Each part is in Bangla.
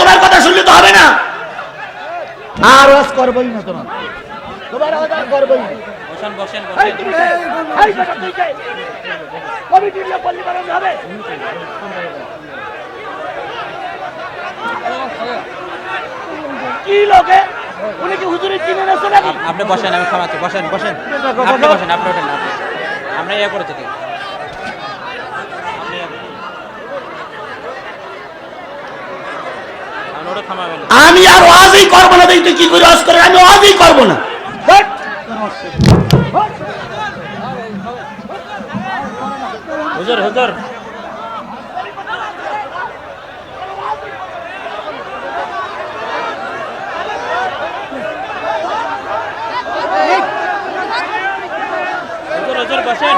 তোমার কথা শুনলে তো হবে না। আর ওয়াজ করবই না তোমার। তোমার আওয়াজ আর করবই না। বসেন বসেন এই বসেন তুমি কে? এই বেটা তুই কে? কমিটির লোক বললে বানানো হবে। কি লোকে? উনি কি হুজুরি চিনে নাকি? আপনি বসেন আমি খাওয়াচ্ছি বসেন বসেন আপনি বসেন আপনি ওঠেন আমরা ইয়ে করেছি। আপনি ইয়ে করেন। আপনি ওটা থামাবেন না। আমি আর ওয়াজই করব না তুই কি করে ওয়াজ করে আমি ওয়াজই করব না। হুজুর। হুজুর হুজুর বসেন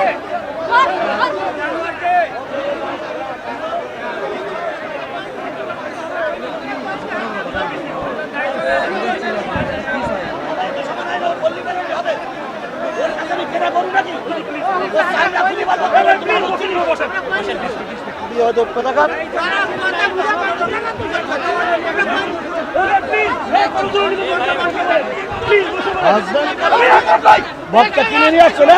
আমি কেনা করব নাকি? ও সাইডটা খুলে বাঁধো। বিয়াদব কোথাকার। বক্তা কিনে নিয়ে আসছো না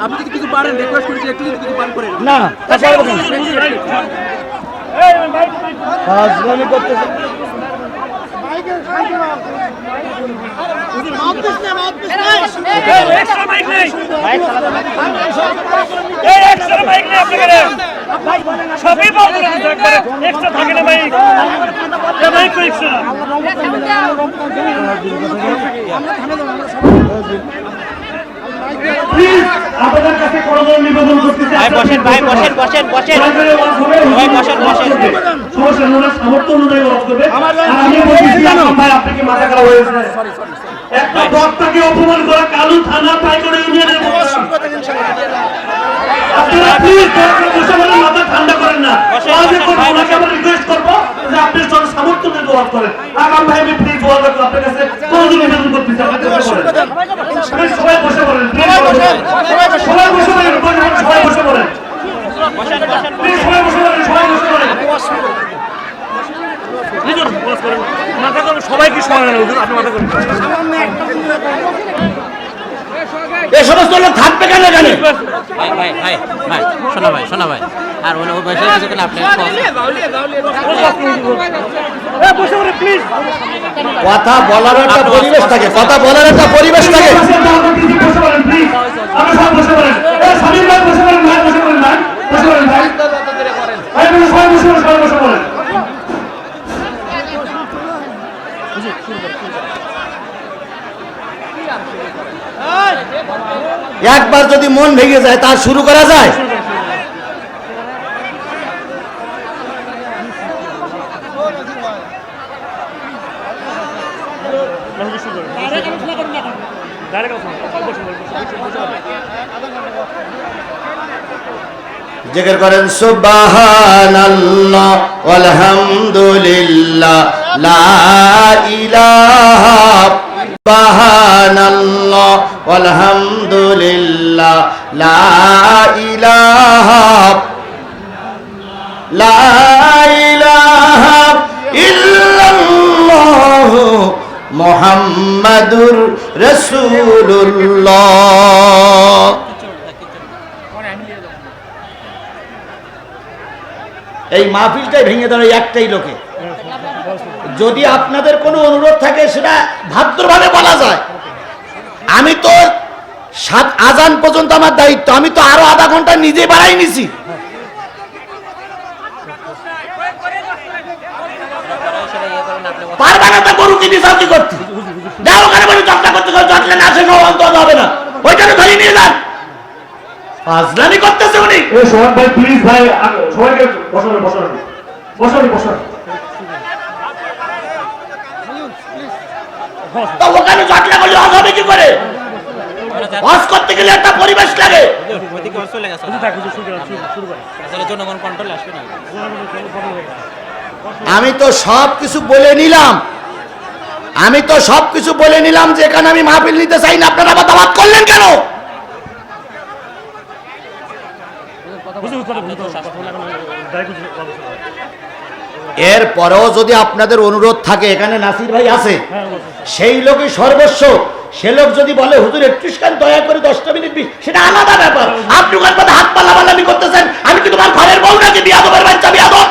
আপনি যদি কিছু পারেন রিকোয়েস্ট করেছি একটু কিছু পান সবই বন্ধ একবারে এক্সট্রা থাকে না মাইক মাইক তো এক্সট্রা আপনাদের কাছে করজোর নিবেদন করতেছি ভাই বসেন ভাই বসেন বসেন বসেন। ভাই বসেন বসেন। সমস্যা ওনার সামর্থ্য অনুযায়ী ওয়াজ করবে। আর আমি বলতেছি এখন ভাই আপনি মাথা খারাপ হয়েছে একটা বক্তাকে অপমান করা কালু থানা পাইকড়ে ইউনিয়নের আপনারা প্লিজ বসে মাথা ঠান্ডা করেন না। বসেন, করব ওনাকে আমরা রিকোয়েস্ট করব যে আপনি জন সামর্থ্য নিয়ে ওয়াজ করেন। আগাম ভাই আমি প্লিজ ওয়াজ করব আপনার কাছে। কোনোদিন নিবেদন পড়েন। Please, সবাই বসে পড়েন সবাই বসে পড়েন। সবাই বসে পড়েন। সবাই বসে পড়েন সবাই বসে পড়েন। মাথা করুন। সবাই কি সমান আপনি মাথা করুন। এ সমস্ত লোক থাকবে কেন এখানে? ভাই ভাই ভাই ভাই শোনা ভাই শোনা ভাই। আর উনি ও বসে কিছু আপনি বসে। পড়ে প্লিজ কথা বলার একটা পরিবেশ থাকে কথা বলার একটা পরিবেশ থাকে। বসে পড়েন। একবার যদি মন ভেঙে যায়, তার শুরু করা যায়? জিকির করেন, সুবহানাল্লাহ আলহামদুলিল্লাহ লা ইলাহা সুবহানাল্লাহ আলহামদুলিল্লাহ লা ইলাহা, লা ইল্লাল্লাহ এই মাহফিলটাই ভেঙে এই একটাই লোকে। যদি আপনাদের কোনো অনুরোধ থাকে, সেটা ভাদ্রভাবে বলা যায়। আমি তো সাত আজান পর্যন্ত আমার দায়িত্ব, আমি তো আরও আধা ঘণ্টা নিজে বাড়াই নিছি। পারবে না তো গরু কিনে সাথে করতে। যাও ওখানে বলে চর্চা করতে চটলে না সে হবে না। ওইখানে ধরে নিয়ে যান। করতেছে উনি। ভাই প্লিজ তো ওখানে চটলা করলে হজ হবে কি করে? হজ করতে গেলে একটা পরিবেশ লাগে। আমি তো সব কিছু বলে নিলাম। আমি তো সবকিছু বলে নিলাম যে এখানে আমি মাহফিল নিতে চাই না। আপনারা আবার দাওয়াত করলেন কেন? কথা কথা কথা শোনা। এরপরেও যদি আপনাদের অনুরোধ থাকে এখানে নাসির ভাই আছে হ্যাঁ, সেই লোকই সর্বস্ব সে লোক যদি বলে হুজুর খান দয়া করে দশটা মিনিট বি- সেটা আলাদা ব্যাপার আপনি ওখান পথে হাত পা লাভালাভি করতেছেন আমি কি তোমার ঘরের বউ নাকি বিয়া দেবার বাচ্চা বিয়া দেব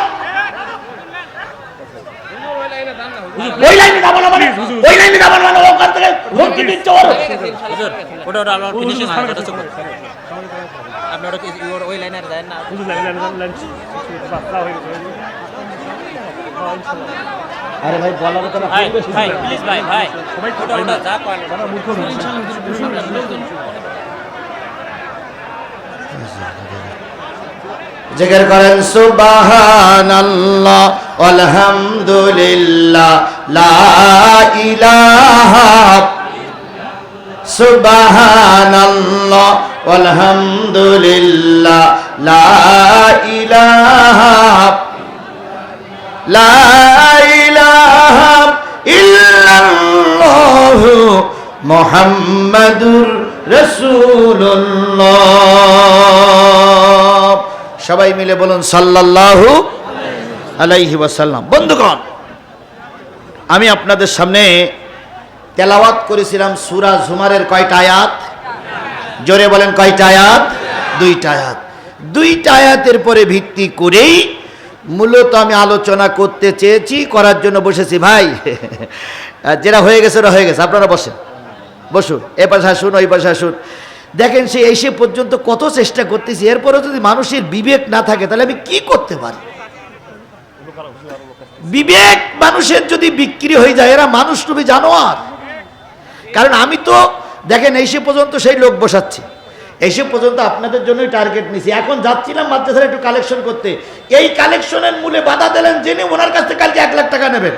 ওই লাইনে যাব না মানে ওই লাইনে যাব না মানে ওখান থেকে দিচ্ছে ওর হুজুর ওটা ওটা আমার ফিনিশিং হয় চুপ ওর ওই লাইনে দেন না আরে ভাই বলার কথা ভাই ভাই প্লিজ ভাই ভাই। ওটা ওটা যা করেন জিকির করেন সুবহানাল্লাহ আলহামদুলিল্লাহ লা ইলাহা সুবহানাল্লাহ আলহামদুলিল্লাহ লা ইলাহা সবাই মিলে বলুন সাল্লাল্লাহু আলাইহি ওয়াসাল্লাম। বন্ধুগণ, আমি আপনাদের সামনে তেলাওয়াত করেছিলাম সূরা ঝুমারের কয়টা আয়াত? জোরে বলেন কয়টা আয়াত? দুইটা আয়াত। দুইটা আয়াতের পরে ভিত্তি করেই মূলত আমি আলোচনা করতে চেয়েছি, করার জন্য বসেছি। ভাই যেটা হয়ে গেছে, ওটা হয়ে গেছে। আপনারা বসেন। বসুন। এ পাশে আসুন, ওই পাশে আসুন। দেখেন, সে এসে পর্যন্ত কত চেষ্টা করতেছি। এরপরেও যদি মানুষের বিবেক না থাকে, তাহলে আমি কি করতে পারি? বিবেক মানুষের যদি বিক্রি হয়ে যায়, এরা মানুষ তুমি জানো আর কারণ আমি তো, দেখেন এসে পর্যন্ত সেই লোক বসাচ্ছি। এসে পর্যন্ত আপনাদের জন্যই টার্গেট নিছি। এখন যাচ্ছিলাম মাদ্রাসার একটু কালেকশন করতে। এই কালেকশনের মূলে বাধা দিলেন যিনি, ওনার কাছ থেকে কালকে এক লাখ টাকা নেবেন।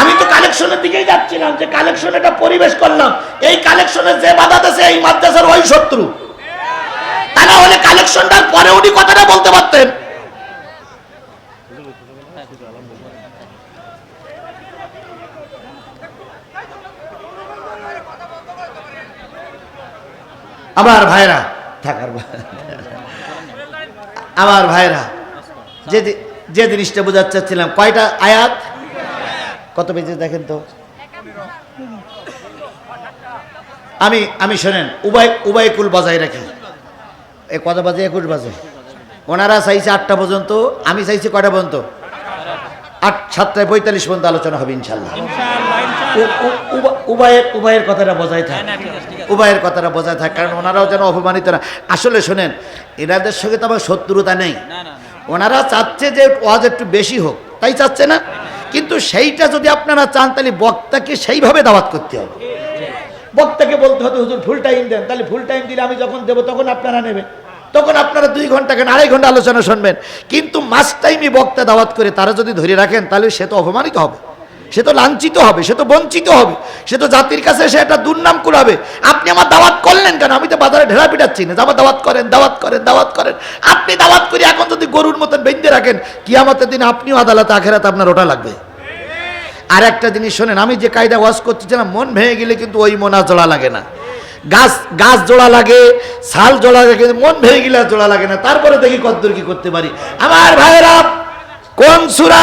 আমি তো কালেকশনের দিকেই যাচ্ছিলাম, যে কালেকশন একটা পরিবেশ করলাম। এই কালেকশনের যে বাধা দিয়েছে এই মাদ্রাসার ওই শত্রু। তা না হলে কালেকশনটার পরে উনি কথাটা বলতে পারতেন। আমার ভাইরা, থাকার আমার ভাইরা, যে যে- জিনিসটা বোঝাতে চাচ্ছিলাম, কয়টা আয়াত? কত পেজে দেখেন তো? আমি আমি শোনেন উভয় উভয় কুল বজায় রাখি। এ কত বাজে? একুশ বাজে। ওনারা চাইছে আটটা পর্যন্ত, আমি চাইছি কয়টা পর্যন্ত? আট, সাতটায় পঁয়তাল্লিশ পর্যন্ত আলোচনা হবে ইনশাল্লাহ। উভয়ের উভয়ের কথাটা বজায় থাকে। উভয়ের কথাটা বজায় থাকে কারণ ওনারাও যেন অপমানিত না। আসলে শোনেন এনাদের সঙ্গে তো আমার শত্রুতা নেই। ওনারা চাচ্ছে যে ওয়াজ একটু বেশি হোক তাই চাচ্ছে না? কিন্তু সেইটা যদি আপনারা চান তাহলে বক্তাকে সেইভাবে দাওয়াত করতে হবে। বক্তাকে বলতে হতো হুজুর ফুল টাইম দেন। তাহলে ফুল টাইম দিলে আমি যখন দেবো তখন আপনারা নেবেন। তখন আপনারা দুই ঘণ্টা কেন আড়াই ঘণ্টা আলোচনা শুনবেন। কিন্তু মাস টাইমই বক্তা দাওয়াত করে তারা যদি ধরে রাখেন তাহলে সে তো অপমানিত হবে। সে তো লাঞ্ছিত হবে, সে তো বঞ্চিত হবে, সে তো জাতির কাছে সে একটা দুর্নাম কুড়াবে। আপনি আমার দাওয়াত করলেন কেন? আমি তো বাজারে ঢেলা পিটাচ্ছি না। আমার দাওয়াত করেন দাওয়াত করেন দাওয়াত করেন। আপনি দাওয়াত করে এখন যদি গরুর মতন বেঁধে রাখেন কি কিয়ামতের দিন আপনিও আদালতে আখেরাতে আপনার ওটা লাগবে। আর একটা জিনিস শোনেন, আমি যে কায়দা ওয়াজ করতেছিলাম মন ভেঙে গেলে কিন্তু ওই মন জোড়া লাগে না। গাছ গাছ জোড়া লাগে, ছাল জোড়া লাগে মন ভেঙে গেলে আর জোড়া লাগে না। তারপরে দেখি কতদূর কি করতে পারি। আমার ভাইয়েরা, কোন সুরা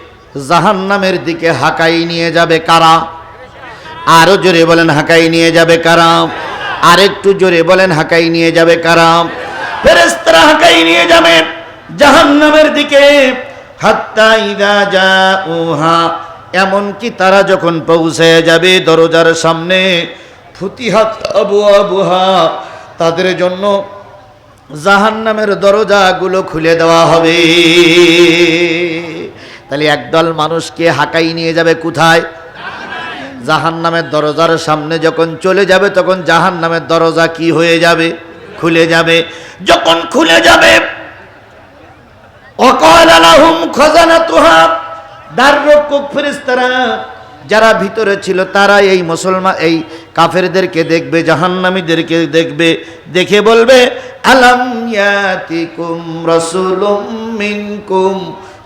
জাহান্নামের দিকে হাঁকাই নিয়ে যাবে কারা? আরও জোরে বলেন হাঁকাই নিয়ে যাবে কারা? আরেকটু জোরে বলেন হাঁকাই নিয়ে যাবে কারা? ফেরেস্তারা হাঁকাই নিয়ে যাবে দিকে। ইদা যা উহা এমনকি তারা যখন পৌঁছে যাবে দরজার সামনে, ফুতিহাত আবু আবুহা, তাদের জন্য জাহান্নামের দরজাগুলো খুলে দেওয়া হবে। তাহলে একদল মানুষকে হাঁকাই নিয়ে যাবে কোথায়? জাহান নামের দরজার সামনে যখন চলে যাবে, তখন জাহান নামের দরজা কি হয়ে যাবে? খুলে যাবে। যখন খুলে যাবে যারা ভিতরে ছিল, তারা এই মুসলমান এই কাফেরদেরকে দেখবে, জাহান্নামীদেরকে দেখবে, দেখে বলবে, আলাম ইয়াতিকুম রাসূলুম মিনকুম?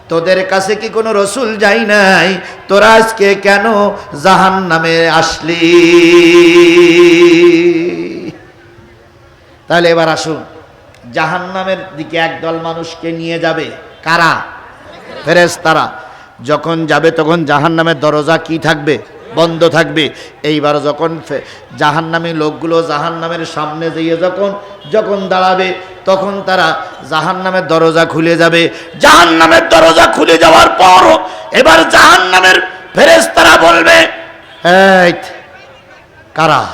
তোদের কাছে কি কোনো রসুল যাই নাই? তোরা আজকে কেন জাহান নামে আসলি? তাহলে এবার আসুন জাহান নামের দিকে একদল মানুষকে নিয়ে যাবে কারা? ফেরেস তারা যখন যাবে তখন জাহান নামের দরজা কি থাকবে? বন্ধ থাকবে। এইবার যখন ফে- জাহান্নামী লোকগুলো জাহান্নামের সামনে দিয়ে যখন যখন দাঁড়াবে, তখন তারা জাহান্নামের দরজা খুলে যাবে। জাহান্নামের দরজা খুলে যাওয়ার পর এবার জাহান্নামের ফেরেস তারা বলবে কারা?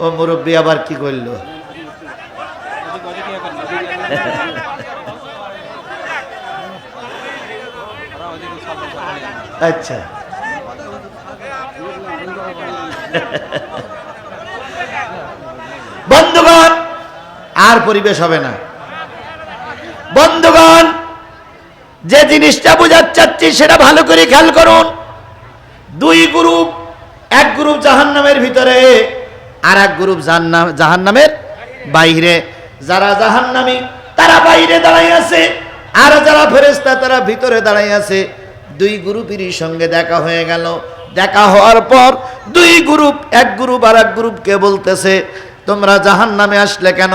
ও মুরব্বী আবার কি করল? আচ্ছা। বন্ধুগণ, আর পরিবেশ হবে না। বন্ধুগণ, যে জিনিসটা বোঝাতে চাচ্ছি সেটা ভালো করে খেয়াল করুন। দুই গ্রুপ, এক গ্রুপ জাহান্নামের ভিতরে, আর এক গ্রুপ জাহান্নাম জাহান্নামের বাইরে। যারা জাহান্নামী, তারা বাইরে দাঁড়াই আছে, আর যারা ফেরেস্তা তারা ভিতরে দাঁড়াই আছে। দুই গ্রুপেরই সঙ্গে দেখা হয়ে গেল। দেখা হওয়ার পর দুই গ্রুপ এক গ্রুপ আর এক গ্রুপকে বলতেছে, তোমরা জাহান্নামে আসলে কেন?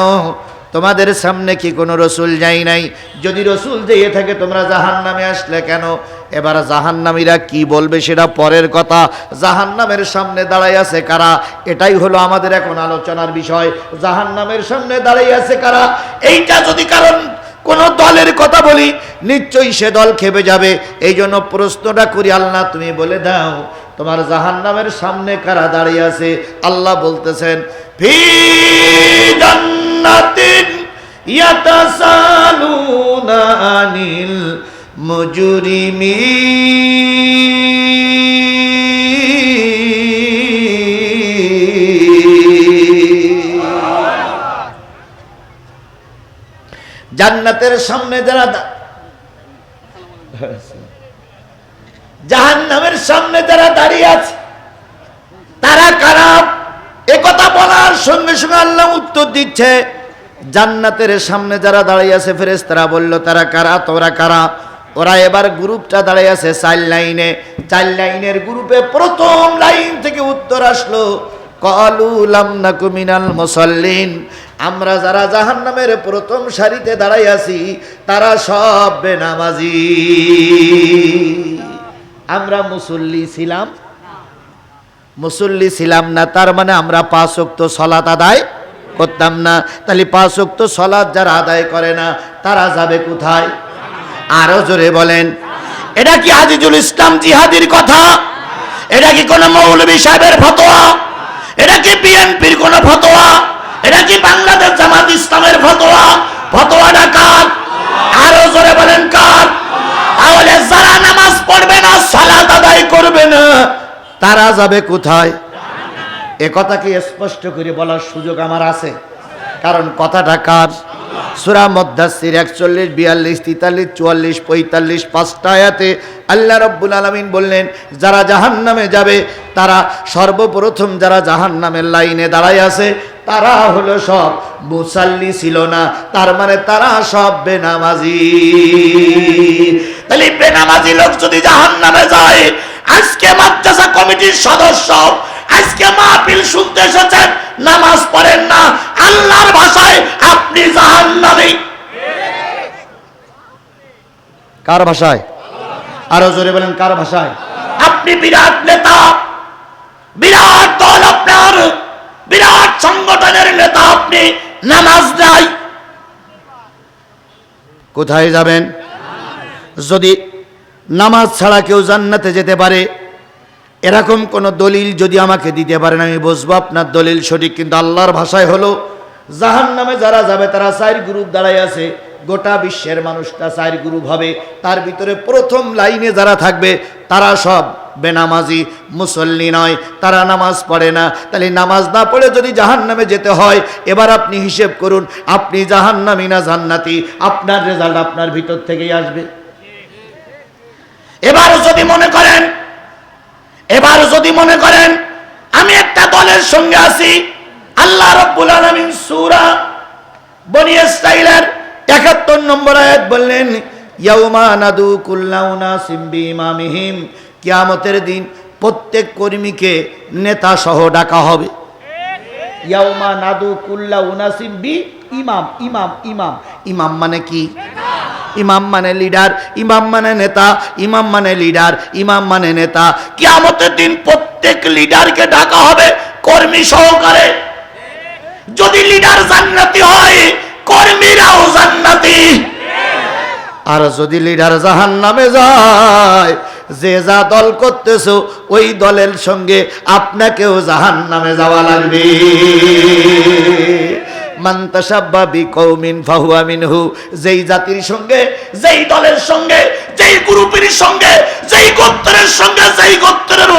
তোমাদের সামনে কি কোনো রসুল যাই নাই? যদি রসুল যেয়ে থাকে, তোমরা জাহান নামে আসলে কেন? এবার জাহান্নামীরা কি বলবে সেটা পরের কথা। জাহান্নামের সামনে দাঁড়াই আছে কারা? এটাই হলো আমাদের এখন আলোচনার বিষয়। জাহান্নামের সামনে দাঁড়াই আছে কারা? এইটা যদি কারণ কোনো দলের কথা বলি নিশ্চয়ই সে দল খেপে যাবে। এই জন্য প্রশ্নটা করি, আল্লাহ তুমি বলে দাও, তোমার জাহান্নামের সামনে কারা দাঁড়িয়ে আছে? আল্লাহ বলতেছেন, ফি জান্নাতের সামনে যারা দা- জাহান্নামের সামনে যারা দাঁড়িয়ে আছে, তারা কারা? এ কথা বলার সঙ্গে সঙ্গে আল্লাহ উত্তর দিচ্ছে, জান্নাতের সামনে যারা দাঁড়িয়ে আছে ফেরেস তারা বলল, তারা কারা? তোরা কারা? ওরা এবার গ্রুপটা দাঁড়িয়ে আছে, চার লাইনে। চার লাইনের গ্রুপে প্রথম লাইন থেকে উত্তর আসলো মুসাল্লিন। আমরা যারা জাহান্নামের প্রথম সারিতে দাঁড়াই আছি, তারা সব বেনামাজি। আমরা মুসল্লি ছিলাম। মুসল্লি ছিলাম না, তার মানে আমরা পাঁচ ওয়াক্ত সলাত আদায় করতাম না। তাহলে পাঁচ ওয়াক্ত সলাত যারা আদায় করে না, তারা যাবে কোথায়? আরও জোরে বলেন। এটা কি আজিজুল ইসলাম জিহাদির কথা? এটা কি কোন মৌলবী সাহেবের ফতোয়া? এটা কি বিএনপির কোন ফতোয়া? এটা কি বাংলাদেশ জামাত ইসলামের ফতোয়া? ফতোয়াটা কার? আরও জোরে বলেন কার? তাহলে যারা নামাজ পড়বে না, সালাত আদায় করবে না। তারা যাবে কোথায়? এ কথা কি স্পষ্ট করে বলার সুযোগ আমার আছে? কারণ কথাটা কার? সুরা মদ্দাসির একচল্লিশ, বিয়াল্লিশ, তেতাল্লিশ, চুয়াল্লিশ, পঁয়তাল্লিশ, পাঁচটা আয়াতে আল্লাহ রব্বুল আলমিন বললেন, যারা জাহান নামে যাবে তারা সর্বপ্রথম যারা জাহান নামের লাইনে দাঁড়ায় আছে, তারা হলো সব মুসাল্লি ছিল না। তার মানে তারা সব বেনামাজি। তাহলে বেনামাজি লোক যদি জাহান নামে যায়, আজকে মাদ্রাসা কমিটির সদস্য, আজকে মাহফিল শুনতে এসেছেন, নামাজ পড়েন না, আল্লাহর ভাষায় আপনি জাহান্নামী। কার ভাষায়? আরও জোরে বলেন, কার ভাষায়? আপনি বিরাট নেতা। বিরাট দল আপনার, বিরাট সংগঠনের নেতা আপনি, নামাজ নাই। কোথায় যাবেন? যদি নামাজ ছাড়া কেউ জান্নাতে যেতে পারে, এরকম কোন দলিল যদি আমাকে দিতে পারেন, আমি বুঝব আপনার দলিল সঠিক, কিন্তু আল্লাহর ভাষায় হলো জাহান নামে যারা যাবে, তারা চার গ্রুপ দাঁড়াই আছে। গোটা বিশ্বের মানুষটা চার গ্রুপ হবে। তার ভিতরে প্রথম লাইনে যারা থাকবে, তারা সব বেনামাজি মুসল্লি নয়, তারা নামাজ পড়ে না। তাহলে নামাজ না পড়ে যদি জাহান নামে যেতে হয়, এবার আপনি হিসেব করুন, আপনি জাহান নামি না জান্নাতি? আপনার রেজাল্ট আপনার ভিতর থেকেই আসবে। এবার যদি মনে করেন, এবার যদি মনে করেন, আমি একটা দলের সঙ্গে আছি, আল্লাহ রব্বুল আলামিন সূরা বনি ইসরাইলের 71 নম্বর আয়াত বললেন, ইয়াউমা নাদু কুল্লা উনাসিম বিইমামিহিম। কিয়ামতের দিন প্রত্যেক কর্মীকে নেতা সহ ডাকা হবে। ইয়াউমা নাদু কুল্লা উনাসিম বি ইমাম ইমাম ইমাম। ইমাম মানে কি? ইমাম মানে লিডার, ইমাম মানে নেতা, ইমাম মানে লিডার, ইমাম মানে নেতা। কিয়ামতের দিন প্রত্যেক লিডারকে ডাকা হবে কর্মী সহকারে। যদি লিডার জান্নাতি হয়, কর্মীরাও জান্নাতি। আর যদি লিডার জাহান নামে যায় যে যা দল করতেছো, ওই দলের সঙ্গে আপনাকেও জাহান নামে যাওয়া লাগবে। যেই জাতির সঙ্গে, যেই দলের সঙ্গে, যেই সঙ্গে, যেই গোত্রের সঙ্গে, যেই গোত্রের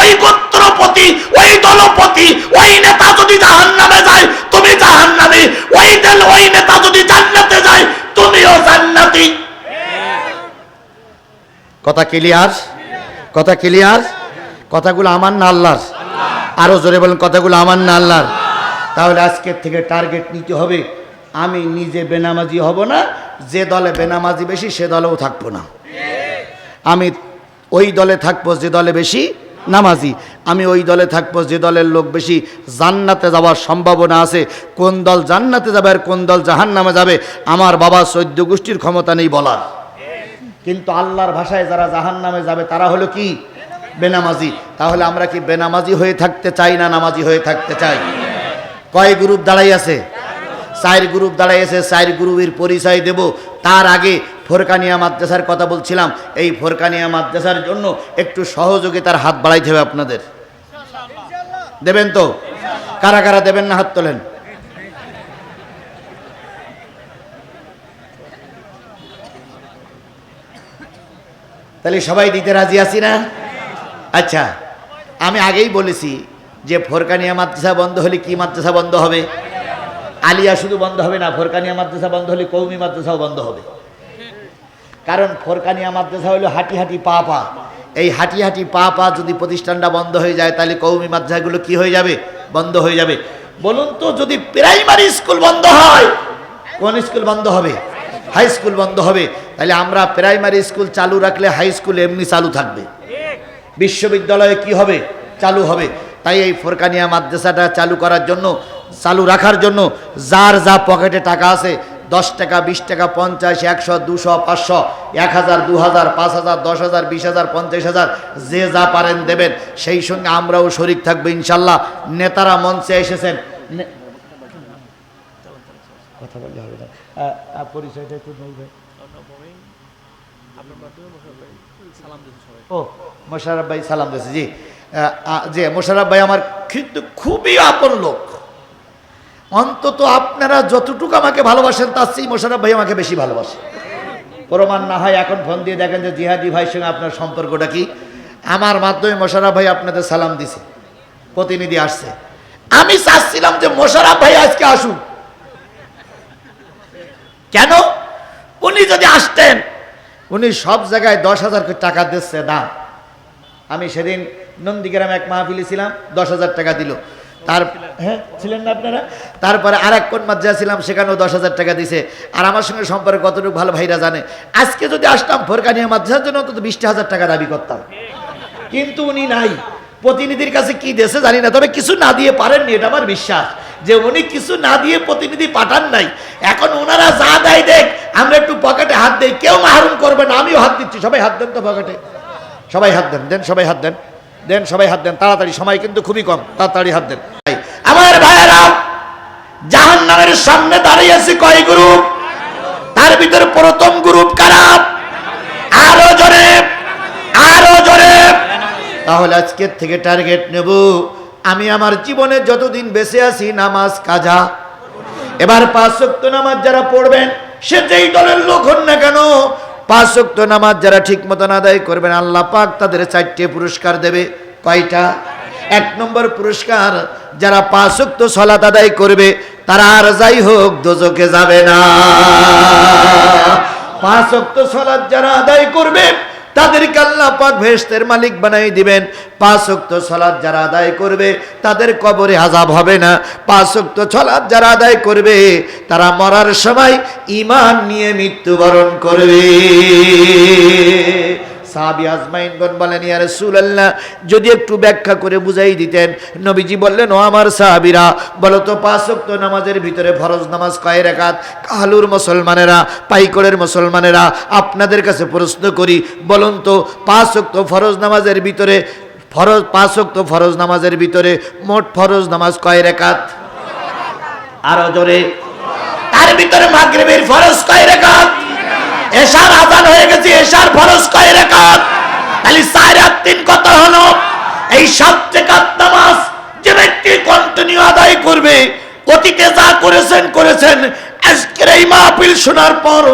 ওই গোত্রপতি, ওই দলপতি, ওই নেতা যদি জাহান নামে যায়, তুমি জাহান নামে ওই দল, ওই নেতা যদি জান্নাতে যায়, তুমিও জান্নাতি। কথা ক্লিয়ার কথা ক্লিয়ার কথাগুলো আমার না আল্লাহর? আরও জোরে বলেন, কথাগুলো আমার না আল্লাহর? তাহলে আজকের থেকে টার্গেট নিতে হবে, আমি নিজে বেনামাজি হব না, যে দলে বেনামাজি বেশি, সে দলেও থাকব না। আমি ওই দলে থাকব, যে দলে বেশি নামাজি। আমি ওই দলে থাকব, যে দলের লোক বেশি জান্নাতে যাওয়ার সম্ভাবনা আছে। কোন দল জান্নাতে যাবে আর কোন দল জাহান নামে যাবে, আমার বাবা সৈদ্য গোষ্ঠীর ক্ষমতা নেই বলার। কিন্তু আল্লাহর ভাষায় যারা জাহান নামে যাবে, তারা হলো কি? বেনামাজি। তাহলে আমরা কি বেনামাজি হয়ে থাকতে চাই না নামাজি হয়ে থাকতে চাই? কয় গ্রুপ দাঁড়াই আছে? চার গ্রুপ দাঁড়াই আছে, চার গ্রুপের পরিচয় দেব। তার আগে ফোরকানিয়া মাদ্রাসার কথা বলছিলাম। এই ফোরকানিয়া মাদ্রাসার জন্য একটু সহযোগিতার হাত বাড়াইতে হবে আপনাদের। দেবেন তো? কারা কারা দেবেন না হাত তোলেন? তাহলে সবাই দিতে রাজি আছি না? আচ্ছা আমি আগেই বলেছি যে ফোরকানিয়া মাদ্রাসা বন্ধ হলে কি মাদ্রাসা বন্ধ হবে? আলিয়া শুধু বন্ধ হবে না ফোরকানিয়া মাদ্রাসা বন্ধ হলে কৌমি মাদ্রাসাও বন্ধ হবে। কারণ ফোরকানিয়া মাদ্রাসা হলো হাঁটি হাঁটি পা পা। এই হাঁটি হাঁটি পা পা যদি প্রতিষ্ঠানটা বন্ধ হয়ে যায়, তাহলে কৌমি মাদ্রাসাগুলো কি হয়ে যাবে? বন্ধ হয়ে যাবে। বলুন তো, যদি প্রাইমারি স্কুল বন্ধ হয়, কোন স্কুল বন্ধ হবে? হাই স্কুল বন্ধ হবে, তাহলে আমরা প্রাইমারি স্কুল চালু রাখলে হাই স্কুল এমনি চালু থাকবে। বিশ্ববিদ্যালয়ে কি হবে? চালু হবে। তাই এই ফোরকানিয়া মাদ্রাসাটা চালু করার জন্য, চালু রাখার জন্য যার যা পকেটে টাকা আছে, দশ টাকা, বিশ টাকা, পঞ্চাশ, একশো, দুশো, পাঁচশো, এক হাজার, দু হাজার, পাঁচ হাজার, দশ হাজার, বিশ হাজার, পঞ্চাশ হাজার, যে যা পারেন দেবেন। সেই সঙ্গে আমরাও শরিক থাকব ইনশাল্লাহ। নেতারা মঞ্চে এসেছেন। কথা বললে হবে না। পরিচয়টা একটু ভাই ও মোশারফ ভাই সালাম দিয়েছে জি। আহ, মোশারফ ভাই আমার কিন্তু খুবই আপন লোক। অন্তত আপনারা যতটুকু আমাকে ভালোবাসেন তার চেয়ে মোশারফ ভাই আমাকে বেশি ভালোবাসে। প্রমাণ না হয় এখন ফোন দিয়ে দেখেন যে জিহাদি ভাইয়ের সঙ্গে আপনার সম্পর্কটা কি। আমার মাধ্যমে মোশারফ ভাই আপনাদের সালাম দিছে। প্রতিনিধি আসছে। আমি চাচ্ছিলাম যে মোশারফ ভাই আজকে আসুন কেন? উনি যদি আসতেন, উনি সব জায়গায় দশ হাজার টাকা দিচ্ছে, না। আমি সেদিন নন্দীগ্রামে এক মাহফিলে ছিলাম, দশ হাজার টাকা দিল। তার হ্যাঁ ছিলেন না আপনারা? তারপরে আর এক কোন মাদ্রাসা ছিলাম, সেখানেও দশ হাজার টাকা দিছে। আর আমার সঙ্গে সম্পর্কে কতটুকু ভালো ভাইরা জানে। আজকে যদি আসতাম ফোরকানিয়া মাদ্রাসার জন্য, অন্তত বিশটা হাজার টাকা দাবি করতাম। কিন্তু উনি নাই। প্রতিনিধির কাছে কি দেশে জানি না, তবে কিছু না দিয়ে পারেননি, এটা আমার বিশ্বাস। যে উনি কিছু না দিয়ে প্রতিনিধি পাঠান নাই। এখন ওনারা যা দেয় দেখ, আমরা একটু পকেটে হাত দেই, কেউ মাহরুম করবে না, আমিও হাত দিচ্ছি, সবাই হাত দেন তো পকেটে। সবাই হাত দেন দেন, সবাই হাত দেন দেন, সবাই হাত দেন, তাড়াতাড়ি, সময় কিন্তু খুবই কম, তাড়াতাড়ি হাত দেন। আমার ভাইয়েরা জাহান নামের সামনে দাঁড়িয়ে আছে কয় গ্রুপ? তার ভিতরে প্রথম গ্রুপ কারাপ আরও জোরে আরও জোরে। তাহলে আজকের থেকে টার্গেট নেব। আমি আমার জীবনে যতদিন বেঁচে আছি, নামাজ, কাজা, এবার পাঁচ ওয়াক্ত নামাজ যারা পড়বেন, সে যেই দলের লোক হন না কেন, পাঁচ ওয়াক্ত নামাজ যারা ঠিক মতন আদায় করবেন, আল্লাহ পাক তাদের চারটে পুরস্কার দেবে। কয়টা? এক নম্বর পুরস্কার, যারা পাঁচ ওয়াক্ত সলাত আদায় করবে, তারা আর যাই হোক দোজকে যাবে না। পাঁচ ওয়াক্ত সলাত যারা আদায় করবে তাদেরকে আল্লাহ পাক ভেস্তের মালিক বানাই দিবেন। পাঁচ অক্ত সলাদ যারা আদায় করবে, তাদের কবরে আজাব হবে না। পাঁচ অক্ত সলাদ যারা আদায় করবে, তারা মরার সময় ইমান নিয়ে মৃত্যুবরণ করবে। সাহাবি আজমাইনগণ বলেন, ইয়া রাসূলুল্লাহ, যদি একটু ব্যাখ্যা করে বুঝাই দিতেন, নবীজি বললেন, ও আমার সাহাবীরা, বলো তো, পাঁচ ওয়াক্ত নামাজের ভিতরে ফরজ নামাজ কয় রাকাত কালুর মুসলমানেরা, পাইকরের মুসলমানেরা, আপনাদের কাছে প্রশ্ন করি, বলুন তো, পাঁচ ওয়াক্ত ফরজ নামাজের ভিতরে, ফরজ, পাঁচ ওয়াক্ত ফরজ নামাজের ভিতরে মোট ফরজ নামাজ কয় রাকাত আরও জোরে। তার ভিতরে মাগরিবের ফরজ কয় রাকাত এশার আজান হয়ে গেছে, এশার ফরজ কয় রাকাত তাহলে চার তিন কত হলো, এই সাত রেখাত নামাজ যে ব্যক্তি কন্টিনিউ আদায় করবে, অতীতে যা করেছেন করেছেন, আজকের এই মাহফিল শোনার পর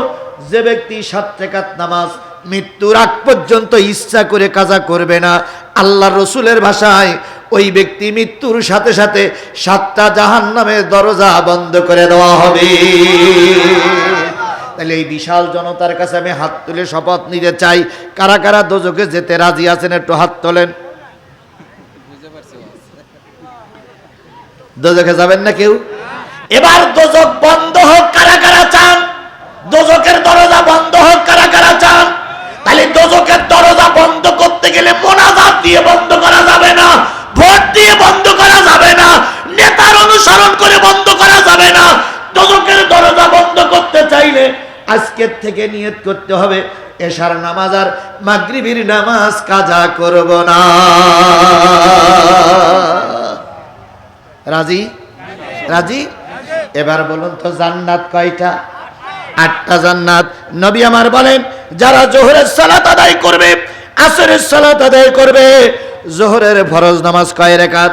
যে ব্যক্তি সাত রেখাত নামাজ মৃত্যুর আগ পর্যন্ত ইচ্ছা করে কাজা করবে না আল্লাহ রসুলের ভাষায় ওই ব্যক্তি মৃত্যুর সাথে সাথে সাতটা জাহান নামের দরজা বন্ধ করে দেওয়া হবে। তাহলে এই বিশাল জনতার কাছে আমি হাত তুলে শপথ নিতে চাই। কারা কারা দোজকে যেতে রাজি আছেন একটু হাত তোলেন। দোজকে যাবেন না কেউ? এবার দোজক বন্ধ হোক, কারা কারা চান? দোজকের দরজা বন্ধ থেকে নিয়ত করতে হবে। এশার নামাজ আর মাগরিবির নামাজ কাজা করব না। রাজি? রাজি? এবার বলুন তো, জান্নাত কয়টা? আটটা জান্নাত। নবী আমার বলেন, যারা জোহরের সালাত আদায় করবে, আসরের সালাত আদায় করবে, জোহরের ফরজ নামাজ কয় রেখাত?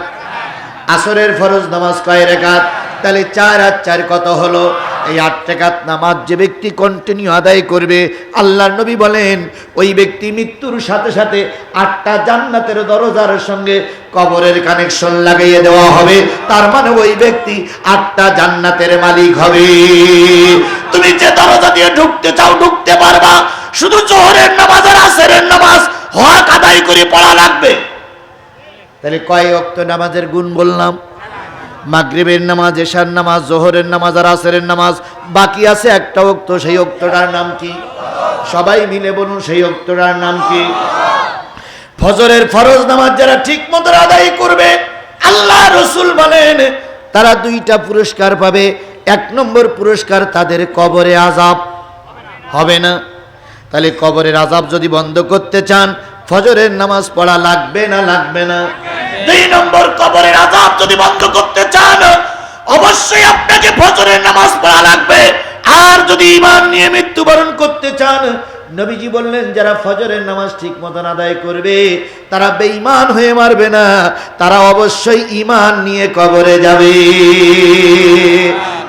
আসরের ফরজ নামাজ কয় রেখাত? তাহলে চার আর চার কত হলো? এই আট রেখাত নামাজ যে ব্যক্তি কন্টিনিউ আদায় করবে আল্লাহ নবী বলেন, ওই ব্যক্তি মৃত্যুর সাথে সাথে আটটা জান্নাতের দরজার সঙ্গে কবরের কানেকশন লাগিয়ে দেওয়া হবে। তার মানে ওই ব্যক্তি আটটা জান্নাতের মালিক হবে। তুমি যে দরজা দিয়ে ঢুকতে চাও, ঢুকতে পারবা। শুধু জোহরের নামাজ আর আসরের নামাজ হক আদায় করে পড়া লাগবে। তাহলে কয় অক্ত নামাজের গুণ বললাম? মাগরিবের নামাজ, এশার নামাজ, জোহরের নামাজ আর আসরের নামাজ। বাকি আছে একটা অক্ত সেই অক্তটার নাম কি? সবাই মিলে বলুন সেই অক্তটার নাম কি? ফজরের ফরজ নামাজ যারা ঠিক মতো আদায় করবে, আল্লাহ রসুল বলেন, তারা দুইটা পুরস্কার পাবে। এক নম্বর পুরস্কার তাদের কবরে আজাব হবে না? তাহলে কবরের আজাব যদি বন্ধ করতে চান ফজরের নামাজ পড়া লাগবে না লাগবে না? দুই নম্বর, কবরের আজাব যদি বন্ধ করতে চান, অবশ্যই আপনাকে ফজরের নামাজ পড়া লাগবে। আর যদি ইমান নিয়ে মৃত্যুবরণ করতে চান, নবীজি বললেন, যারা ফজরের নামাজ ঠিক মতন আদায় করবে, তারা বেঈমান হয়ে মারবে না। তারা অবশ্যই ইমান নিয়ে কবরে যাবে।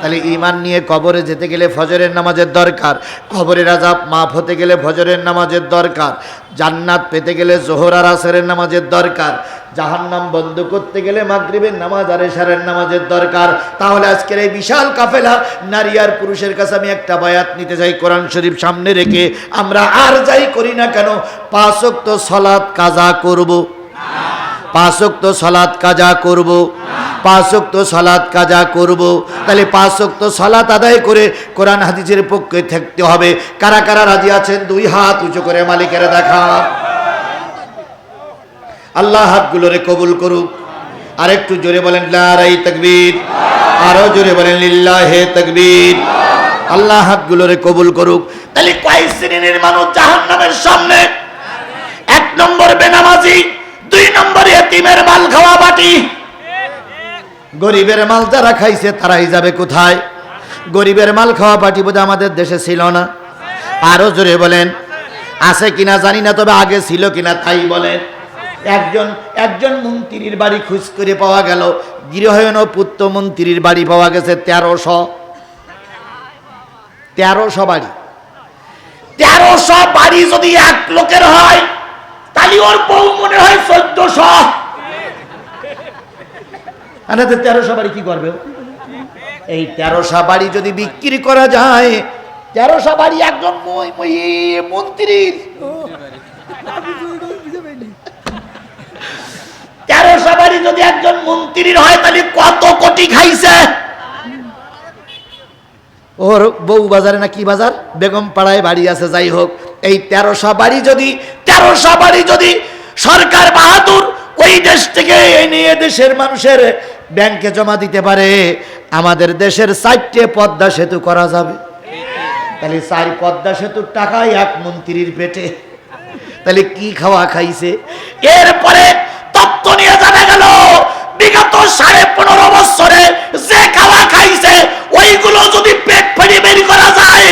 তাহলে ইমান নিয়ে কবরে যেতে গেলে ফজরের নামাজের দরকার। কবরের আজাব মাফ হতে গেলে ফজরের নামাজের দরকার। জান্নাত পেতে গেলে জোহর আর আসরের নামাজের দরকার। জাহান্নাম বন্ধ করতে গেলে মাগরিবের নামাজ আর এশারের নামাজের দরকার। তাহলে আজকের এই বিশাল কাফেলা, নারী আর পুরুষের কাছে আমি একটা বায়াত নিতে চাই কোরআন শরীফ সামনে রেখে। আমরা আর যাই করি না কেন পাঁচক্ত সলাৎ কাজা করব। পাঁচক্ত সলাৎ কাজা করব। পাঁচক্ত সলাৎ কাজা করব। তাহলে পাঁচক্ত সলাৎ আদায় করে কোরআন হাদিসের পক্ষে থাকতে হবে। কারা কারা রাজি আছেন? দুই হাত উঁচু করে মালিকের দেখা। আল্লাহ হাতগুলোরে কবুল করুক। আর একটু জোরে বলেন লারাই তকবীর। আরও জোরে বলেন, লিল্লাহে তকবীর। আল্লাহ হাতগুলোরে কবুল করুক। তাহলে কয় শ্রেণির মানুষ জাহান্নামের সামনে এক নম্বর বেনামাজি দুই নম্বর এতিমের মাল খাওয়া বাটি। গরিবের মাল যারা খাইছে, তারাই যাবে কোথায়? গরিবের মাল খাওয়া পাটি বোধ আমাদের দেশে ছিল না। আরও জোরে বলেন, আছে কিনা জানি না, তবে আগে ছিল কিনা তাই বলেন। একজন একজন মন্ত্রীর বাড়ি খুঁজ করে পাওয়া গেল গৃহায়ন পুত্র মন্ত্রীর বাড়ি পাওয়া গেছে তেরোশো। তেরোশো বাড়ি। তেরোশো বাড়ি যদি এক লোকের হয় তাহলে ওর বউ মনে হয় চোদ্দশো। তেরোশো বাড়ি কি করবে? এই তেরোশো বাড়ি যদি বিক্রি করা যায়, তেরোশো বাড়ি একজন মন্ত্রীর তেরোশো বাড়ি যদি একজন মন্ত্রীর হয়, তাহলে কত কোটি খাইছে? ওর বউ বাজারে না কি বাজার? বেগম পাড়ায় বাড়ি আছে, যাই হোক। এই তেরোশো বাড়ি যদি তেরোশো বাড়ি যদি সরকার বাহাদুর, ওই দেশ থেকে নিয়ে দেশের মানুষের ব্যাংকে জমা দিতে পারে। আমাদের দেশের চারটে পদ্মা সেতু করা যাবে। তাহলে চার পদ্মা সেতুর টাকাই এক মন্ত্রীর পেটে। তাহলে কি খাওয়া খাইছে? এরপরে তত্ত্ব নিয়ে জানা গেল, বিগত সাড়ে পনেরো বছরে যে খাওয়া খাইছে, ওইগুলো যদি পেট ফেরি বের করা যায়,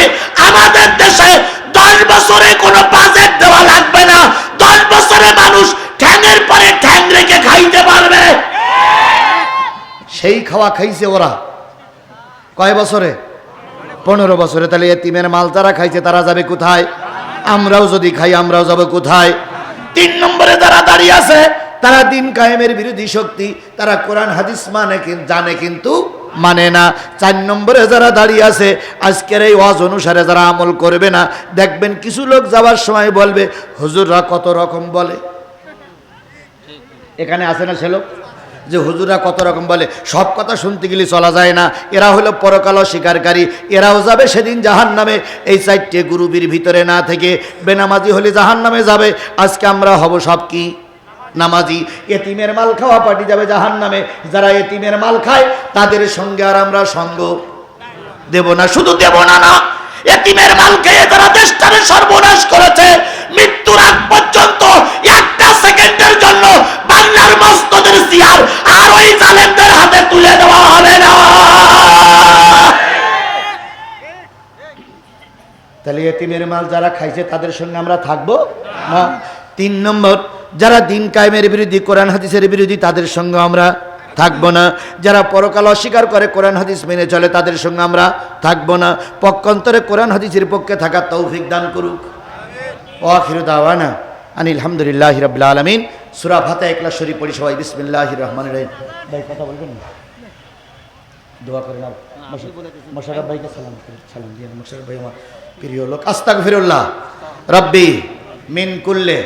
আমাদের দেশে দশ বছরে কোনো বাজেট লাগবে না। দশ বছরে মানুষ ঠ্যাঙের পরে ঠ্যাং রেখে খাইতে পারবে। সেই খাওয়া খাইছে ওরা। কয় বছরে? পনেরো বছরে। তাহলে এতিমের মাল যারা খাইছে, তারা যাবে কোথায়? আমরাও যদি খাই, আমরাও যাব কোথায়? তিন নম্বরে যারা দাঁড়িয়ে আছে, তারা দিন কায়েমের বিরোধী শক্তি। তারা কোরআন, হাদিস মানে জানে কিন্তু মানে না। চার নম্বরে যারা দাঁড়িয়ে আছে, আজকের এই ওয়াজ অনুসারে যারা আমল করবে না, দেখবেন কিছু লোক যাওয়ার সময় বলবে, হুজুররা কত রকম বলে? এখানে আছে না সে লোক? যে হুজুরা কত রকম বলে? সব কথা শুনতে গেলে চলা যায় না। এরা হলো পরকাল শিকারকারী এরাও যাবে সেদিন জাহান নামে এই চারটে গুরুবির ভিতরে না থেকে বেনামাজি হলে জাহান নামে যাবে। আজকে আমরা হব সব কি? নামাজি, এতিমের মাল খাওয়া পার্টি যাবে জাহান নামে যারা এতিমের মাল খায়, তাদের সঙ্গে আর আমরা সঙ্গ দেব না, শুধু দেব না না। এতিমের মাল খেয়ে যারা দেশটারে সর্বনাশ করেছে, মৃত্যুর আগ পর্যন্ত একটা সেকেন্ডের জন্য বাংলার মস্তদের চেয়ার আর ওই জালেমদের হাতে তুলে দেওয়া হবে না। তাহলে এতিমের মাল যারা খাইছে, তাদের সঙ্গে আমরা থাকব? না? তিন নম্বর যারা দিন কায়েমের বিরোধী কোরআন হাদিসের বিরোধী তাদের সঙ্গে আমরা থাকব না। যারা পরকাল অস্বীকার করে কোরআন হাদিস মেনে চলে, তাদের সঙ্গে আমরা থাকব না। পক্ষান্তরে কোরআন হাদিসের পক্ষে থাকা তৌফিক দান করুক। ও আখির দাওয়ানা আনিল আলহামদুলিল্লাহ রবিল আলমিন। সুরা ভাতা একলা শরীফ পড়ি সবাই বিসমিল্লাহ রহমান রহিম। ভাই, কথা বলবেন দোয়া করে নাও মোশারফ ভাইকে সালাম সালাম দিয়ে মোশারফ ভাই আমার প্রিয় লোক। আস্তাক ফিরুল্লাহ রব্বি মিন কুল্লে